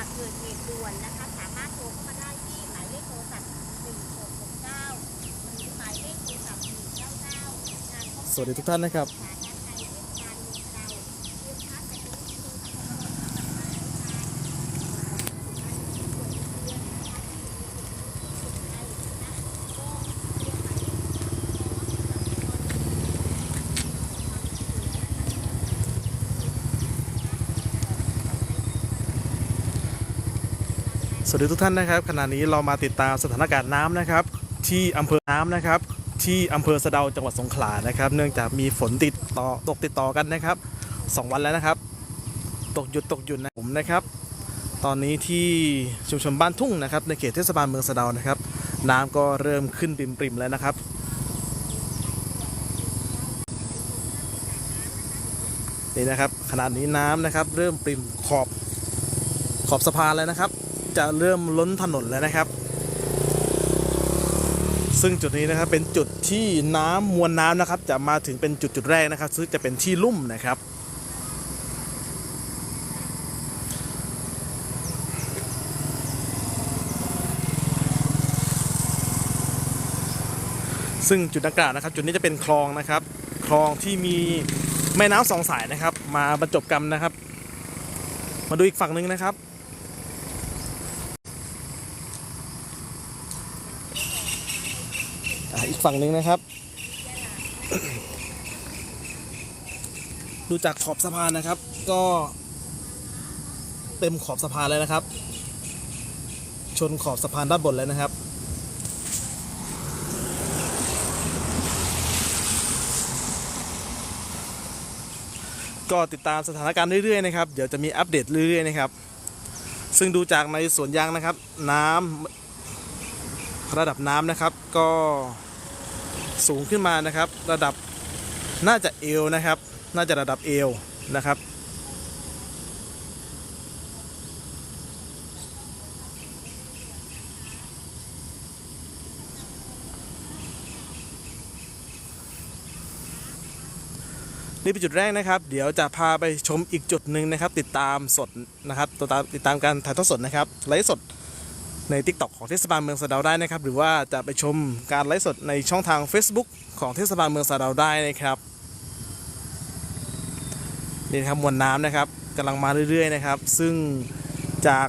ากเกิดเหตุด่วนนะคะ สามารถโทรเข้ามาได้ที่หมายเลขโทรศัพท์1669หรือหมายเลขโทรศัพท์199งานป้องกันสวัสดีทุกท่านนะครับ สาธารณภัยเทศบาลเมืองเราเตรียมพักแต่ที่โทรศัพท์ สวัสดีทุกท่านนะครับขณะนี้เรามาติดตามสถานการณ์น้ำนะครับ ที่อำเภอน้ำนะครับ ที่อำเภอสะเดาจังหวัดสงขลานะครับ เนื่องจากมีฝนติดต่อตกติดต่อกันนะครับสองวันแล้วนะครับ ตกหยุดตกหยุดนะผมนะครับ ตอนนี้ที่ชุมชนบ้านทุ่งนะครับ ในเขตเทศบาลเมืองสะเดานะครับ น้ำก็เริ่มขึ้นปริมๆแล้วนะครับนี่นะครับขณะนี้น้ำนะครับ เริ่มปริมขอบขอบสะพานแล้วนะครับ จะเริ่มล้นถนนแล้วนะครับ ซึ่งจุดนี้นะครับเป็นจุดที่น้ำมวลน้ำนะครับ จะมาถึงเป็นจุดจุดแรกนะครับ ซึ่งจะเป็นที่ลุ่มนะครับซึ่งจุดดังกล่าวนะครับ จุดนี้จะเป็นคลองนะครับ คลองที่มีแม่น้ำสองสายนะครับ มาบรรจบกันนะครับ มาดูอีกฝั่งหนึ่งนะครับ อีกฝั่งหนึ่งนะครับ ดูจากขอบสะพานนะครับ ก็เต็มขอบสะพานเลยนะครับ ชนขอบสะพานด้านบนเลยนะครับก็ติดตามสถานการณ์เรื่อยๆนะครับ เดี๋ยวจะมีอัปเดตเรื่อยๆนะครับ ซึ่งดูจากในสวนยางนะครับ น้ำ ระดับน้ำนะครับก็สูงขึ้นมานะครับ ระดับน่าจะเอวนะครับ น่าจะระดับเอวนะครับนี่เป็นจุดแรกนะครับ เดี๋ยวจะพาไปชมอีกจุดหนึ่งนะครับ ติดตามสดนะครับติดตามติดตามการถ่ายทอดสดนะครับไลฟ์สด ใน t ิ k t o k ของเทศบาลเมืองสะดาได้นะครับ หรือว่าจะไปชมการไลฟ์สดในช่องทาง Facebook ของเทศบาลเมืองสะดาได้นะครับนี่ครับมวลน้ำนะครับกำลังมาเรื่อยๆนะครับ ซึ่งจาก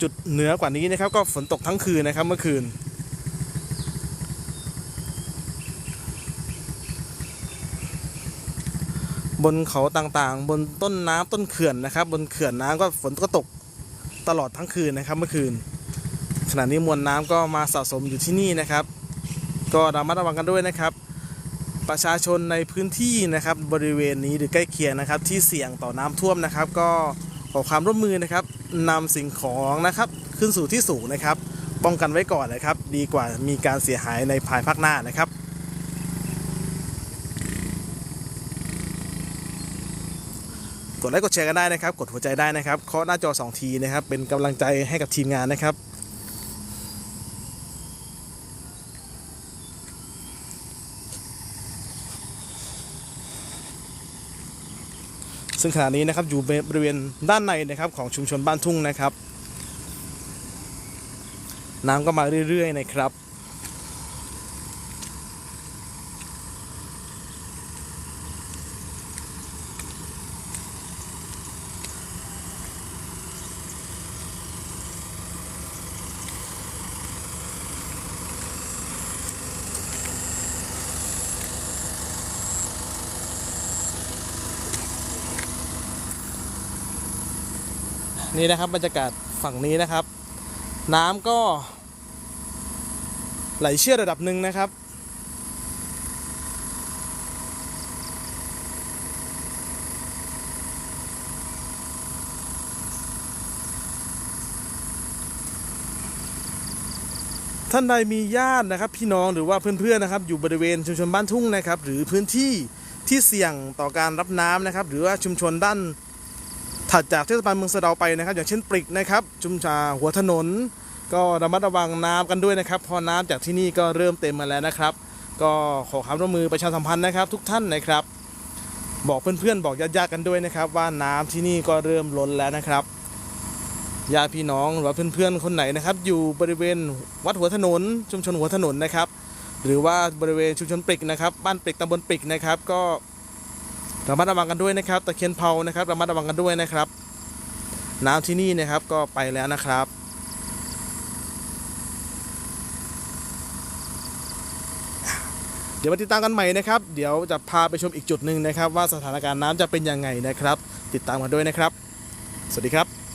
จุดเหนือกว่านี้นะครับ ก็ฝนตกทั้งคืนนะครับเมื่อคืน บนเขาต่างๆ บนต้นน้ำต้นเขื่อนนะครับ บนเขื่อนน้ำก็ฝนก็ตกตลอดทั้งคืนนะครับเมื่อคืน ขณะนี้มวลน้ำก็มาสะสมอยู่ที่นี่นะครับ ก็ระมัดระวังกันด้วยนะครับ ประชาชนในพื้นที่นะครับบริเวณนี้หรือใกล้เคียงนะครับ ที่เสี่ยงต่อน้ำท่วมนะครับ ก็ขอความร่วมมือนะครับนำสิ่งของนะครับขึ้นสู่ที่สูงนะครับ ป้องกันไว้ก่อนนะครับ ดีกว่ามีการเสียหายในภายภาคหน้านะครับกดไลค์กดแชร์กันได้นะครับ กดหัวใจได้นะครับเคาะหน้าจอ 2 ทีนะครับ เป็นกำลังใจให้กับทีมงานนะครับ ซึ่งขณะนี้นะครับอยู่บริเวณด้านในนะครับของชุมชนบ้านทุ่งนะครับ น้ำก็มาเรื่อยๆนะครับ นี่นะครับบรรยากาศฝั่งนี้นะครับ น้ำก็ ไหลเชี่ยวระดับหนึ่งนะครับ ท่านใดมีญาตินะครับ พี่น้องหรือว่าเพื่อนๆนะครับ อยู่บริเวณชุมชนบ้านทุ่งนะครับ หรือพื้นที่ที่เสี่ยงต่อการรับน้ำนะครับ หรือว่าชุมชนด้าน ถัดจากเทศบาลเมืองสะเดาไปนะครับ อย่างเช่นปริกนะครับชุมชาหัวถนน ก็ระมัดระวังน้ำกันด้วยนะครับเพอน้ำจากที่นี่ก็เริ่มเต็มมาแล้วนะครับ ก็ขอความร่วมมือประชาสัมพันธ์นะครับ ทุกท่านนะครับ บอกเพื่อนๆบอกญาติๆกันด้วยนะครับ ว่าน้ำที่นี่ก็เริ่มล้นแล้วนะครับญาติพี่น้องหรือว่าเพื่อนๆคนไหนนะครับ อยู่บริเวณวัดหัวถนน ชุมชนหัวถนนนะครับ หรือว่าบริเวณชุมชนปริกนะครับ บ้านปริกตำบลปริกนะครับ ก็ ระมัดระวังกันด้วยนะครับตะเคียนเผานะครับระมัดระวังกันด้วยนะครับ น้ำที่นี่นะครับก็ไปแล้วนะครับเดี๋ยวมาติดตามกันใหม่นะครับ เดี๋ยวจะพาไปชมอีกจุดหนึ่งนะครับ ว่าสถานการณ์น้ำจะเป็นยังไงนะครับ ติดตามกันด้วยนะครับ สวัสดีครับ